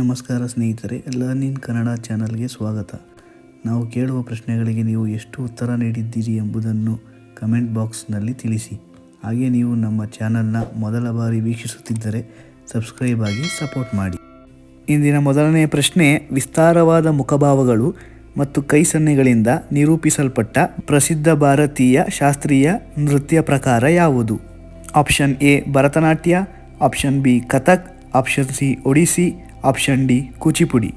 ನಮಸ್ಕಾರ ಸ್ನೇಹಿತರೆ ಲರ್ನ್ ಕನ್ನಡ ಚಾನಲ್ಗೆ ಸ್ವಾಗತ. ನಾವು ಕೇಳುವ ಪ್ರಶ್ನೆಗಳಿಗೆ ನೀವು ಎಷ್ಟು ಉತ್ತರ ನೀಡಿದ್ದೀರಿ ಎಂಬುದನ್ನು ಕಮೆಂಟ್ ಬಾಕ್ಸ್ನಲ್ಲಿ ತಿಳಿಸಿ. ಹಾಗೆ ನೀವು ನಮ್ಮ ಚಾನಲ್ನ ಮೊದಲ ಬಾರಿ ವೀಕ್ಷಿಸುತ್ತಿದ್ದರೆ ಸಬ್ಸ್ಕ್ರೈಬ್ ಆಗಿ ಸಪೋರ್ಟ್ ಮಾಡಿ. ಇಂದಿನ ಮೊದಲನೆಯ ಪ್ರಶ್ನೆ, ವಿಸ್ತಾರವಾದ ಮುಖಭಾವಗಳು ಮತ್ತು ಕೈ ಸನ್ನೆಗಳಿಂದ ನಿರೂಪಿಸಲ್ಪಟ್ಟ ಪ್ರಸಿದ್ಧ ಭಾರತೀಯ ಶಾಸ್ತ್ರೀಯ ನೃತ್ಯ ಪ್ರಕಾರ ಯಾವುದು? Option A, Bharatanatyam, option B, Kathak, option C, Odissi option D Kuchipudi.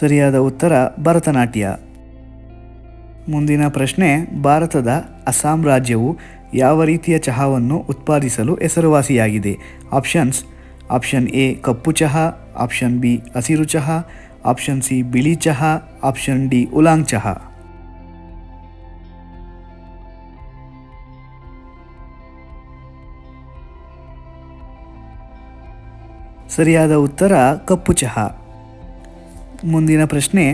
ಸರಿಯಾದ ಉತ್ತರ ಭರತನಾಟ್ಯ. ಮುಂದಿನ ಪ್ರಶ್ನೆ, ಭಾರತದ ಅಸ್ಸಾಂ ರಾಜ್ಯವು ಯಾವ ರೀತಿಯ ಚಹಾವನ್ನು ಉತ್ಪಾದಿಸಲು ಹೆಸರುವಾಸಿಯಾಗಿದೆ? ಆಪ್ಷನ್ಸ್, ಆಪ್ಷನ್ ಎ ಕಪ್ಪು ಚಹಾ, ಆಪ್ಷನ್ ಬಿ ಹಸಿರು ಚಹಾ ಆಪ್ಷನ್ ಸಿ ಬಿಳಿ ಚಹಾ, ಆಪ್ಷನ್ ಡಿ ಉಲಾಂಗ್ ಚಹಾ. ಸರಿಯಾದ ಉತ್ತರ, ಕಪ್ಪು ಚಹಾ. ಮುಂದಿನ ಪ್ರಶ್ನೆ,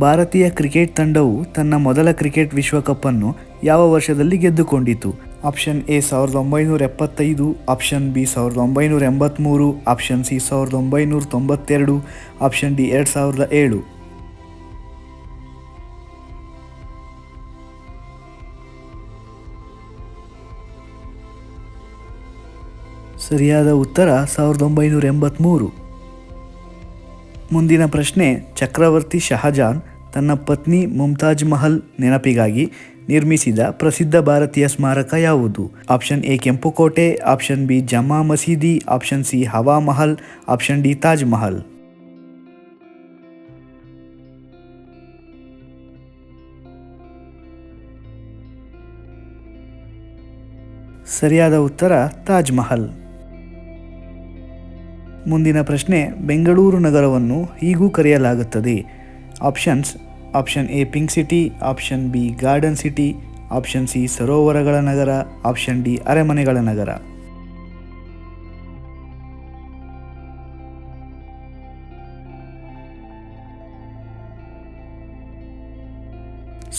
ಭಾರತೀಯ ಕ್ರಿಕೆಟ್ ತಂಡವು ತನ್ನ ಮೊದಲ ಕ್ರಿಕೆಟ್ ವಿಶ್ವಕಪ್ ಅನ್ನು ಯಾವ ವರ್ಷದಲ್ಲಿ ಗೆದ್ದುಕೊಂಡಿತು? ಆಪ್ಷನ್ ಎ ಸಾವಿರದ ಒಂಬೈನೂರ ಎಪ್ಪತ್ತೈದು ಆಪ್ಷನ್ ಬಿ ಸಾವಿರದ ಒಂಬೈನೂರ ಎಂಬತ್ತ್ಮೂರು ಆಪ್ಷನ್ ಸಿ ಸಾವಿರದ ಒಂಬೈನೂರ ತೊಂಬತ್ತೆರಡು ಆಪ್ಷನ್ ಡಿ ಎರಡು ಸಾವಿರದ ಏಳು. ಸರಿಯಾದ ಉತ್ತರ ಸಾವಿರದ ಒಂಬೈನೂರ ಎಂಬತ್ತ್ಮೂರು ಮುಂದಿನ ಪ್ರಶ್ನೆ, ಚಕ್ರವರ್ತಿ ಶಹಜಾನ್ ತನ್ನ ಪತ್ನಿ ಮುಮ್ತಾಜ್ ಮಹಲ್ ನೆನಪಿಗಾಗಿ ನಿರ್ಮಿಸಿದ ಪ್ರಸಿದ್ಧ ಭಾರತೀಯ ಸ್ಮಾರಕ ಯಾವುದು? Option A, ಕೆಂಪುಕೋಟೆ, option B, Jama Masjid, option C, Hawa Mahal, option D, Taj Mahal. ಸರಿಯಾದ ಉತ್ತರ, ತಾಜ್ ಮಹಲ್. ಮುಂದಿನ ಪ್ರಶ್ನೆ, ಬೆಂಗಳೂರು ನಗರವನ್ನು ಹೀಗೂ ಕರೆಯಲಾಗುತ್ತದೆ. Options option A pink city, option B garden city, option C ಸರೋವರಗಳ ನಗರ, ಆಪ್ಷನ್ ಡಿ ಅರೆಮನೆಗಳ ನಗರ.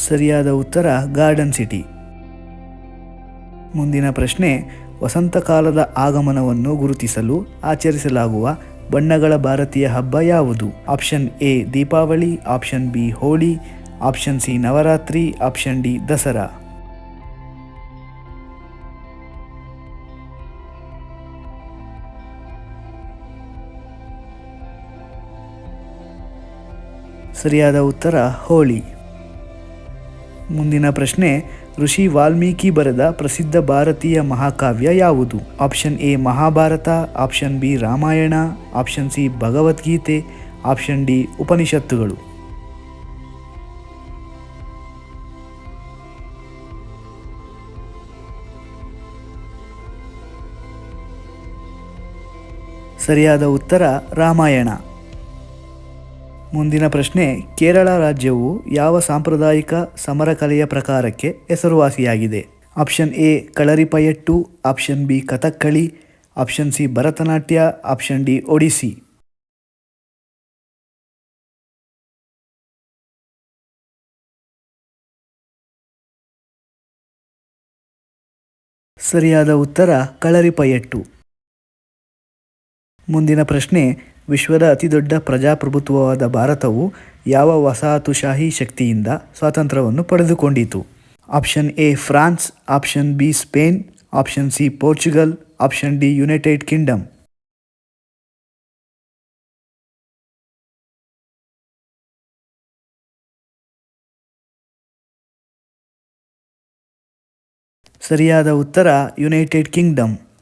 ಸರಿಯಾದ ಉತ್ತರ ಗಾರ್ಡನ್ ಸಿಟಿ. ಮುಂದಿನ ಪ್ರಶ್ನೆ, ವಸಂತಕಾಲದ ಆಗಮನವನ್ನು ಗುರುತಿಸಲು ಆಚರಿಸಲಾಗುವ ಬಣ್ಣಗಳ ಭಾರತೀಯ ಹಬ್ಬ ಯಾವುದು? Option A, Deepavali, option B, Holi, option C, Navratri, option D, Dussehra. ಸರಿಯಾದ ಉತ್ತರ, ಹೋಳಿ. ಮುಂದಿನ ಪ್ರಶ್ನೆ ಋಷಿ ವಾಲ್ಮೀಕಿ ಬರೆದ ಪ್ರಸಿದ್ಧ ಭಾರತೀಯ ಮಹಾಕಾವ್ಯ ಯಾವುದು? Option A Mahabharata, option B Ramayana, option C Bhagavad Gita, option D ಉಪನಿಷತ್ತುಗಳು. ಸರಿಯಾದ ಉತ್ತರ ರಾಮಾಯಣ. ಮುಂದಿನ ಪ್ರಶ್ನೆ, ಕೇರಳ ರಾಜ್ಯವು ಯಾವ ಸಾಂಪ್ರದಾಯಿಕ ಸಮರ ಕಲೆಯ ಪ್ರಕಾರಕ್ಕೆ ಹೆಸರುವಾಸಿಯಾಗಿದೆ? Option A, Kalaripayattu, option B, Kathakali, option C, Bharatanatyam, option D, Odissi. ಸರಿಯಾದ ಉತ್ತರ ಕಳರಿಪಯಟ್ಟು. ಮುಂದಿನ ಪ್ರಶ್ನೆ ವಿಶ್ವದ ಅತಿದೊಡ್ಡ ಪ್ರಜಾಪ್ರಭುತ್ವವಾದ ಭಾರತವು ಯಾವ ವಸಾಹತುಶಾಹಿ ಶಕ್ತಿಯಿಂದ ಸ್ವಾತಂತ್ರ್ಯವನ್ನು ಪಡೆದುಕೊಂಡಿತು? Option A, France. Option B, Spain. Option C, Portugal. Option D, United Kingdom. ಸರಿಯಾದ ಉತ್ತರ ಯುನೈಟೆಡ್ ಕಿಂಗ್ಡಮ್.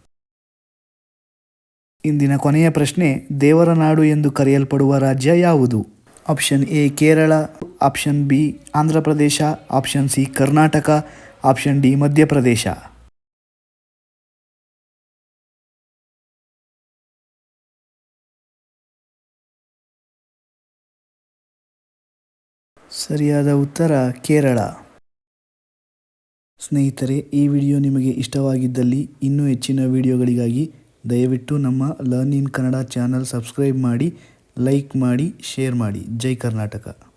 ಇಂದಿನ ಕೊನೆಯ ಪ್ರಶ್ನೆ, ದೇವರ ನಾಡು ಎಂದು ಕರೆಯಲ್ಪಡುವ ರಾಜ್ಯ ಯಾವುದು? Option A, Kerala, option B, Andhra Pradesh, option C, Karnataka, option D Madhya Pradesh ಸರಿಯಾದ ಉತ್ತರ, ಕೇರಳ. ಸ್ನೇಹಿತರೆ, ಈ ವಿಡಿಯೋ ನಿಮಗೆ ಇಷ್ಟವಾಗಿದ್ದಲ್ಲಿ ಇನ್ನೂ ಹೆಚ್ಚಿನ ವಿಡಿಯೋಗಳಿಗಾಗಿ ದಯವಿಟ್ಟು ನಮ್ಮ learn in Kannada channel subscribe ಮಾಡಿ ಲೈಕ್ ಮಾಡಿ ಶೇರ್ ಮಾಡಿ. ಜೈ ಕರ್ನಾಟಕ.